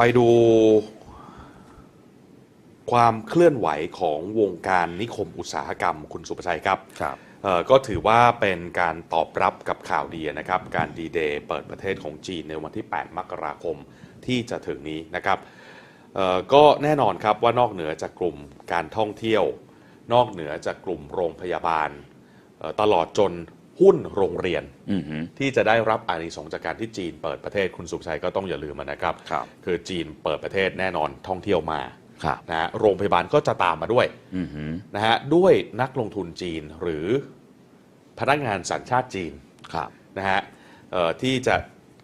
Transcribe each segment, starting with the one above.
ไปดูความเคลื่อนไหวของวงการนิคมอุตสาหกรรมคุณสุประชัยครับครับเอ่อก็ถือว่าเป็นการตอบรับกับข่าวดีนะครับ การดีเดย์เปิดประเทศของจีนในวันที่ 8 มกราคมที่จะถึงนี้นะครับเอ่อก็แน่นอนครับว่านอกเหนือจากกลุ่มการท่องเที่ยว นอกเหนือจากกลุ่มโรงพยาบาลเอ่อตลอดจน หุ้นโรงเรียนอือฮึที่จะได้รับอานิสงส์จากการที่จีนเปิดประเทศคุณสุขชัยก็ต้องอย่าลืมนะครับครับคือจีนเปิดประเทศแน่นอนท่องเที่ยวมาครับนะฮะโรงพยาบาลก็จะตามมาด้วยอือฮึนะฮะด้วยนักลงทุนจีนหรือพนักงานสัญชาติจีนครับนะฮะเอ่อที่จะ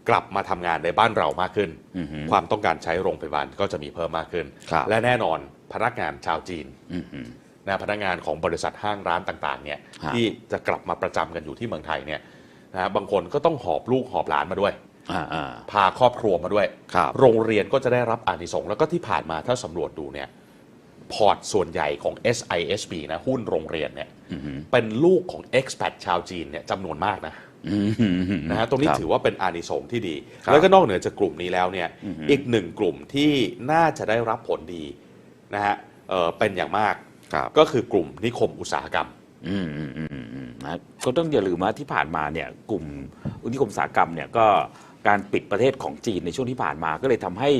กลับมาทำงานในบ้านเรามากขึ้นอือฮึความต้องการใช้โรงพยาบาลก็จะมีเพิ่มมากขึ้นครับและแน่นอนพนักงานชาวจีนอือฮึ นะพนักงานของบริษัทห้างร้านต่างๆเนี่ยฮะที่จะกลับมาประจำกันอยู่ที่เมืองไทยเนี่ยนะฮะบางคนก็ต้องหอบลูกหอบหลานมาด้วยอ่าอ่าพาครอบครัวมาด้วยครับโรงเรียนก็จะได้รับอานิสงส์แล้วก็ที่ผ่านมาถ้าสำรวจดูเนี่ยพอร์ตส่วนใหญ่ของ SISB นะหุ้นโรงเรียนเนี่ยอือฮึเป็นลูกของ expat ชาวจีนเนี่ยจำนวนมากนะอือฮึนะฮะตรงนี้คบถือว่าเป็นอานิสงส์ที่ดีครับแล้วก็นอกเหนือจากกลุ่มนี้แล้วเนี่ยอือฮึอีกหนึ่งกลุ่มที่น่าจะได้รับผลดีนะฮะเอ่อเป็นอย่างมากครับ ก็คือกลุ่มนิคมอุตสาหกรรมอืมอืมอืมอืมนะก็ต้องอย่าลืมว่าที่ผ่านมาเนี่ยกลุ่มนิคมอุตสาหกรรมเนี่ยก็การปิดประเทศของจีนในช่วงที่ผ่านมาก็เลยทำให้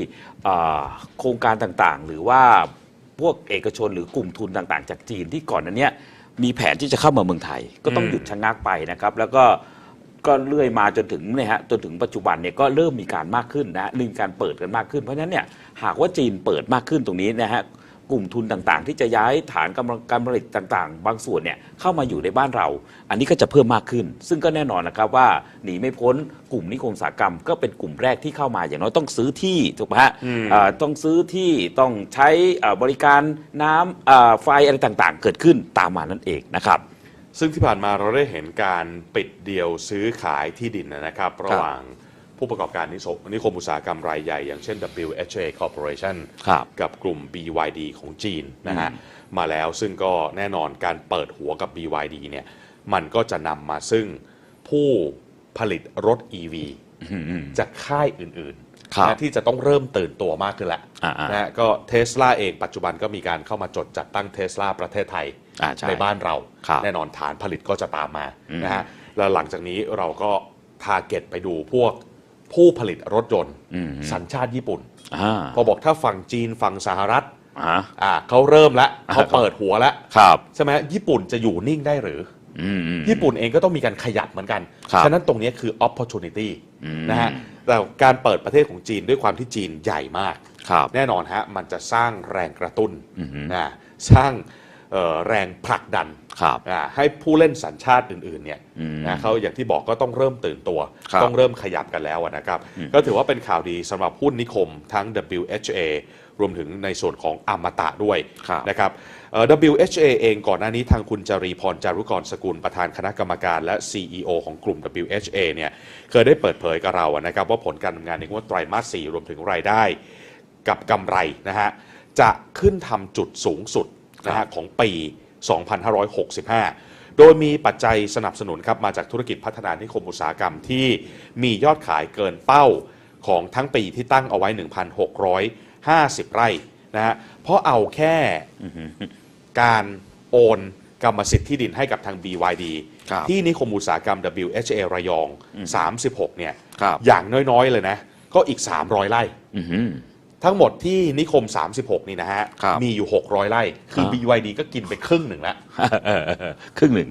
อ่าโครงการต่างๆ หรือว่าพวกเอกชนหรือกลุ่มทุนต่างๆ จากจีนที่ก่อนนั้นเนี่ยมีแผนที่จะเข้ามาเมืองไทย ก็ต้องอืมหยุดชะงักไปนะครับ แล้วก็ก็เลื่อยมาจนถึงเนี่ยฮะจนถึงปัจจุบันเนี่ยก็เริ่มมีการมากขึ้นนะฮะมีการเปิดกันมากขึ้นเพราะฉะนั้นเนี่ยหากว่าจีนเปิดมากขึ้นตรงนี้นะฮะ กลุ่มทุนต่างๆ ที่จะย้ายฐานกำลังการผลิตต่างๆ บางส่วนเนี่ยเข้ามาอยู่ในบ้านเรา อันนี้ก็จะเพิ่มมากขึ้น ซึ่งก็แน่นอนนะครับว่าหนีไม่พ้นกลุ่มนิคมอุตสาหกรรม ก็เป็นกลุ่มแรกที่เข้ามาอย่างน้อยต้องซื้อที่ถูกไหมฮะอืมอ่าต้องซื้อที่ต้องใช้อ่าบริการน้ำอ่าไฟอะไรต่างๆ เกิดขึ้นตามมานั่นเองนะครับ ซึ่งที่ผ่านมาเราได้เห็นการปิดเดียวซื้อขายที่ดินนะครับ ระหว่าง ผู้ประกอบการนิสนิคมอุตสาหกรรมรายใหญ่ อย่างเช่น WHA Corporation ครับกับกลุ่ม BYD ของจีนนะฮะอืมมาแล้วซึ่งก็แน่นอนการเปิดหัวกับ BYD เนี่ยมันก็จะนำมาซึ่งผู้ผลิตรถ EV อืมอืมจากค่ายอื่นครับๆนะที่จะต้องเริ่มตื่นตัวมากขึ้นแล้วอ่าๆนะฮะก็เทสลาเองปัจจุบันก็มีการเข้ามาจดจัดตั้งเทสลาประเทศไทยอ่าใช่ในบ้านเราครับแน่นอนฐานผลิตก็จะตามมาอืมนะฮะแล้วหลังจากนี้เราก็ทาร์เก็ตไปดูพวก ผู้ผลิตรถยนต์อืมสัญชาติญี่ปุ่นอ่าพอบอกถ้าฝั่งจีนฝั่งสหรัฐอ่าอ่าเขาเริ่มแล้วอ่าเขาเปิดหัวแล้วครับใช่ไหมญี่ปุ่นจะอยู่นิ่งได้หรืออืมอืมญี่ปุ่นเองก็ต้องมีการขยับเหมือนกันครับฉะนั้นตรงนี้คือ opportunity อืมนะฮะ แต่การเปิดประเทศของจีนด้วยความที่จีนใหญ่มากครับแน่นอนฮะ มันจะสร้างแรงกระตุ้นอือฮึนะ สร้างเอ่อแรงผลักดัน ครับอ่าให้ผู้เล่นสัญชาติอื่นๆเนี่ยอืมนะเขาอย่างที่บอกก็ต้องเริ่มตื่นตัวครับต้องเริ่มขยับกันแล้วอะนะครับ ก็ถือว่าเป็นข่าวดีสำหรับหุ้นนิคมทั้ง WHA รวมถึงในส่วนของอมตะด้วยครับนะครับเอ่อ WHA เองก่อนหน้านี้ทางคุณจารีพรจารุกรสกุลประธานคณะกรรมการและ CEO ของกลุ่ม WHA เนี่ยเคยได้เปิดเผยกับเราอะนะครับ ว่าผลการทำงานในงวดไตรมาส 4 รวมถึงรายได้ กับกำไรนะฮะจะขึ้นทำจุดสูงสุดนะครัฮะบของปี 2565 โดยมีปัจจัยสนับสนุนครับมาจากธุรกิจพัฒนานิคมอุตสาหกรรมที่มียอดขายเกินเป้าของทั้งปีที่ตั้งเอาไว้ 1,650 ไร่นะฮะเพราะเอาแค่การโอนกรรมสิทธิ์ที่ดินให้กับทาง BYD ครับที่นิคมอุตสาหกรรม WHA ระยอง 36 เนี่ยครับอย่างน้อย ๆ เลยนะ ก็อีก 300 ไร่อืม ทั้งหมดที่นิคม 36 นี่นะฮะ ครับ มีอยู่ 600 ไร่ คือครับ BYD ก็กินไปครึ่งหนึ่งแล้วเออเออเออครึ่งหนึ่ง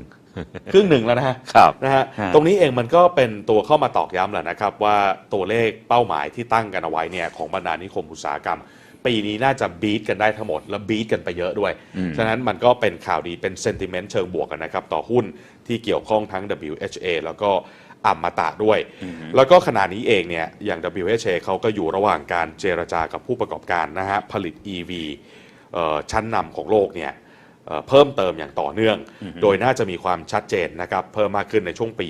ครึ่งหนึ่งแล้วนะฮะครับ นะฮะ ฮะ ตรงนี้เองมันก็เป็นตัวเข้ามาตอกย้ำแหละนะครับ ว่าตัวเลขเป้าหมายที่ตั้งกันเอาไว้เนี่ยของบรรดานิคมอุตสาหกรรม ปีนี้น่าจะบีทกันได้ทั้งหมด และบีทกันไปเยอะด้วยอืมฉะนั้นมันก็เป็นข่าวดีเป็นเซนติเมนต์เชิงบวกกันนะครับ ต่อหุ้นที่เกี่ยวข้องทั้ง WHA แล้วก็ อมตะด้วย แล้วก็ขณะนี้เองเนี่ยอย่าง WHA เขาก็อยู่ระหว่างการเจรจากับผู้ประกอบการนะฮะผลิต EV เอ่อชั้นนำของโลกเนี่ยเอ่อเพิ่มเติมอย่างต่อเนื่อง โดยน่าจะมีความชัดเจนนะครับ เพิ่มมากขึ้นในช่วงปี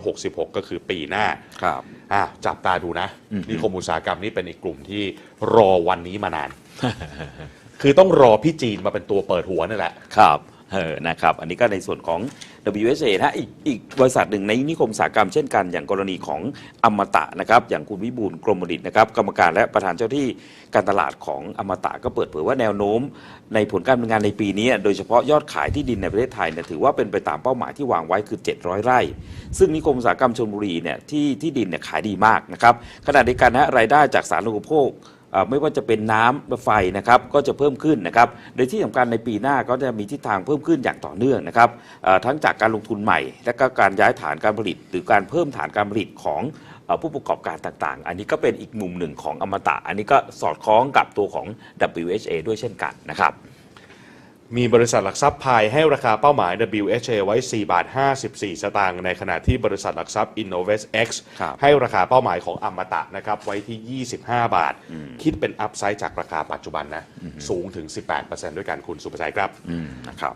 2566 ก็คือปีหน้าครับอะจับตาดูนะอืมนิคมอุตสาหกรรมนี่เป็นอีกกลุ่มที่รอวันนี้มานาน คือต้องรอพี่จีนมาเป็นตัวเปิดหัวนั่นแหละ ครับเออนะครับ อันนี้ก็ในส่วนของ WSA นะฮะอีกอีกบริษัทหนึ่งในนิคมอุตสาหกรรมเช่นกัน อย่างกรณีของอมตะนะครับอย่างคุณวิบูลย์กรมดิตนะครับกรรมการและประธานเจ้าที่การตลาดของอมตะก็เปิดเผยว่าแนวโน้ม ในผลการดำเนินงานในปีนี้ โดยเฉพาะยอดขายที่ดินในประเทศไทยเนี่ยถือว่าเป็นไปตามเป้าหมายที่วางไว้คือ 700 ไร่ ซึ่งนิคมอุตสาหกรรมชลบุรีเนี่ยที่ที่ดินเนี่ยขายดีมากนะครับขณะเดียวกันนะฮะรายได้จากสาธารณูปโภค ไม่ว่าจะเป็นน้ำไฟนะครับก็จะเพิ่มขึ้นนะครับโดยที่สำคัญในปีหน้าก็จะมีทิศทางเพิ่มขึ้นอย่างต่อเนื่องนะครับทั้งจากการลงทุนใหม่ และก็การย้ายฐานการผลิต หรือการเพิ่มฐานการผลิตของผู้ประกอบการต่างๆ อันนี้ก็เป็นอีกมุมหนึ่งของอมตะ อันนี้ก็สอดคล้องกับตัวของ WHA ด้วยเช่นกันนะครับ มีบริษัทหลักทรัพย์พายให้ราคาเป้าหมาย WHA ไว้ 4 บาท 54 สตางค์ ในขณะที่บริษัทหลักทรัพย์ Innovest X ครับให้ราคาเป้าหมายของอมตะนะครับไว้ที่ 25 บาท คิดเป็นอัพไซด์จากราคาปัจจุบันนะ สูงถึง 18%ด้วยกันคุณสุภชัยครับอืมนะครับ